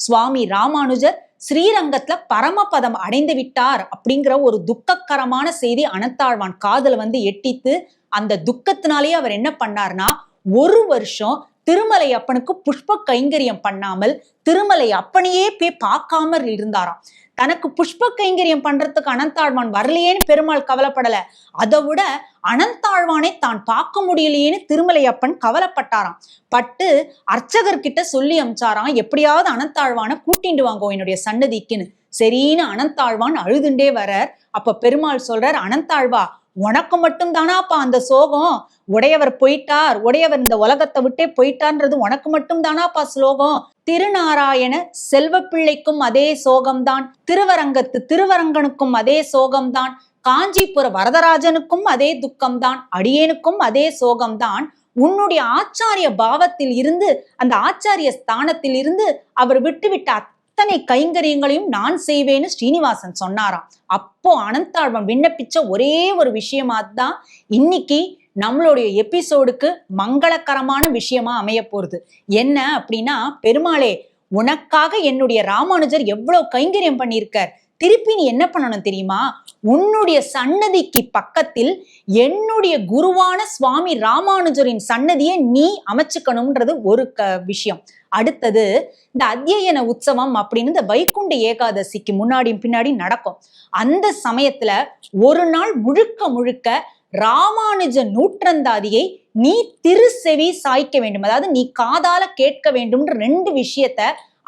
சுவாமி ராமானுஜர் ஸ்ரீரங்கத்துல பரமபதம் அடைந்து விட்டார் அப்படிங்கிற ஒரு துக்ககரமான செய்தி அனத்தாழ்வான் காதல வந்து எட்டித்து அந்த துக்கத்தினாலேயே அவர் என்ன பண்ணார்னா ஒரு வருஷம் திருமலை அப்பனுக்கு புஷ்ப கைங்கரியம் பண்ணாமல் திருமலை அப்பனையே போய் பார்க்காம இருந்தாராம். தனக்கு புஷ்ப கைங்கரியம் பண்றதுக்கு அனந்தாழ்வான் வரலையேன்னு பெருமாள் கவலைப்படல. அதை விட அனந்தாழ்வானை தான் பார்க்க முடியலையேன்னு திருமலை அப்பன் கவலைப்பட்டாராம். பட்டு அர்ச்சகர்கிட்ட சொல்லி அமிச்சாராம் எப்படியாவது அனந்தாழ்வானை கூட்டிட்டு வாங்கோ என்னுடைய சன்னதிக்குன்னு. சரின்னு அனந்தாழ்வான் அழுதுண்டே வரார் அப்ப பெருமாள் சொல்றார் அனந்தாழ்வா உனக்கு மட்டும் தானாப்பா அந்த சோகம்? உடையவர் போயிட்டார். உடையவர் இந்த உலகத்தை விட்டே போயிட்டார்ன்றது உனக்கு மட்டும் தானாப்பா ஸ்லோகம்? திருநாராயண செல்வப்பிள்ளைக்கும் அதே சோகம்தான். திருவரங்கத்து திருவரங்கனுக்கும் அதே சோகம்தான். காஞ்சிபுர வரதராஜனுக்கும் அதே துக்கம்தான். அடியேனுக்கும் அதே சோகம்தான். உன்னுடைய ஆச்சாரிய பாவத்தில் இருந்து அந்த ஆச்சாரிய ஸ்தானத்தில் இருந்து அவர் விட்டுவிட்ட அத்தனை கைங்கரியங்களையும் நான் செய்வேன்னு ஸ்ரீனிவாசன் சொன்னாராம். அப்போ அனந்தாழ்வன் விண்ணப்பிச்ச ஒரே ஒரு விஷயமா தான் இன்னைக்கு நம்மளுடைய எபிசோடுக்கு மங்களகரமான விஷயமா அமைய போறது. என்ன அப்படின்னா பெருமாளே உனக்காக என்னுடைய ராமானுஜர் எவ்வளவு கைங்கரியம் பண்ணியிருக்கார். திருப்பி நீ என்ன பண்ணணும் தெரியுமா? உன்னுடைய சன்னதிக்கு பக்கத்தில் என்னுடைய குருவான சுவாமி ராமானுஜரின் சன்னதியை நீ அமைச்சுக்கணும்ன்றது ஒரு க விஷயம். அடுத்தது இந்த அத்தியன உற்சவம் அப்படின்னு இந்த வைகுண்ட ஏகாதசிக்கு முன்னாடியும் பின்னாடி நடக்கும். அந்த சமயத்துல ஒரு நாள் முழுக்க முழுக்க ராமானுஜ நூற்றந்தாதியை நீ திருசெவி சாய்க்க வேண்டும். அதாவது நீ காதால கேட்க வேண்டும்ன்ற ரெண்டு விஷயத்த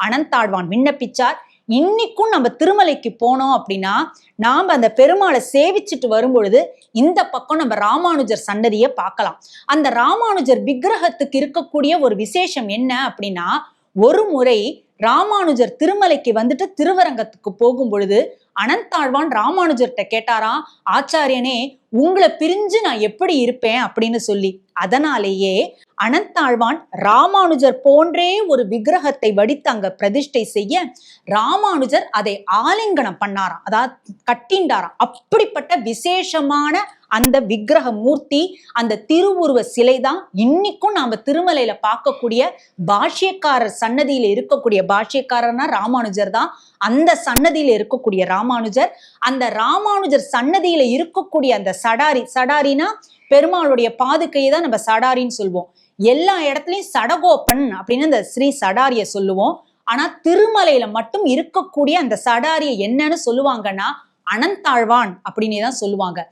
அனந்தாழ்வான் விண்ணப்பிச்சார். இன்னைக்கும் நம்ம திருமலைக்கு போனோம் அப்படின்னா நாம் அந்த பெருமாளை சேவிச்சுட்டு வரும்பொழுது இந்த பக்கம் நம்ம ராமானுஜர் சன்னதியை பார்க்கலாம். அந்த ராமானுஜர் விக்கிரகத்துக்கு இருக்கக்கூடிய ஒரு விசேஷம் என்ன அப்படின்னா ஒரு முறை ராமானுஜர் திருமலைக்கு வந்துட்டு திருவரங்கத்துக்கு போகும் பொழுது அனந்தாழ்வான் ராமானுஜர்கிட்ட கேட்டாராம் ஆச்சாரியனே உங்களை பிரிஞ்சு நான் எப்படி இருப்பேன்? அப்படின்னு சொல்லி. அதனாலேயே அனந்தாழ்வான் ராமானுஜர் போன்றே ஒரு விக்கிரகத்தை வடித்து அங்க பிரதிஷ்டை செய்ய ராமானுஜர் அதை ஆலிங்கனம் பண்ணாராம். அதாவது கட்டிண்டாராம். அப்படிப்பட்ட விசேஷமான அந்த விக்கிரக மூர்த்தி அந்த திருவுருவ சிலை தான் இன்னைக்கும் நாம திருமலையில பார்க்கக்கூடிய பாஷ்யக்காரர் சன்னதியில இருக்கக்கூடிய பாஷ்யக்காரர்னா ராமானுஜர் தான் அந்த சன்னதியில இருக்கக்கூடிய ராம ராமானுஜர் அந்த ராமானுஜர் சன்னதியில இருக்கக்கூடிய அந்த சடாரி சடாரினா பெருமாளுடைய பாதுகையை தான் நம்ம சடாரின்னு சொல்லுவோம் எல்லா இடத்துலயும் சடகோப்பன் அப்படின்னு அந்த ஸ்ரீ சடாரிய சொல்லுவோம். ஆனா திருமலையில மட்டும் இருக்கக்கூடிய அந்த சடாரிய என்னன்னு சொல்லுவாங்கன்னா அனந்தாழ்வான் அப்படின்னு தான் சொல்லுவாங்க.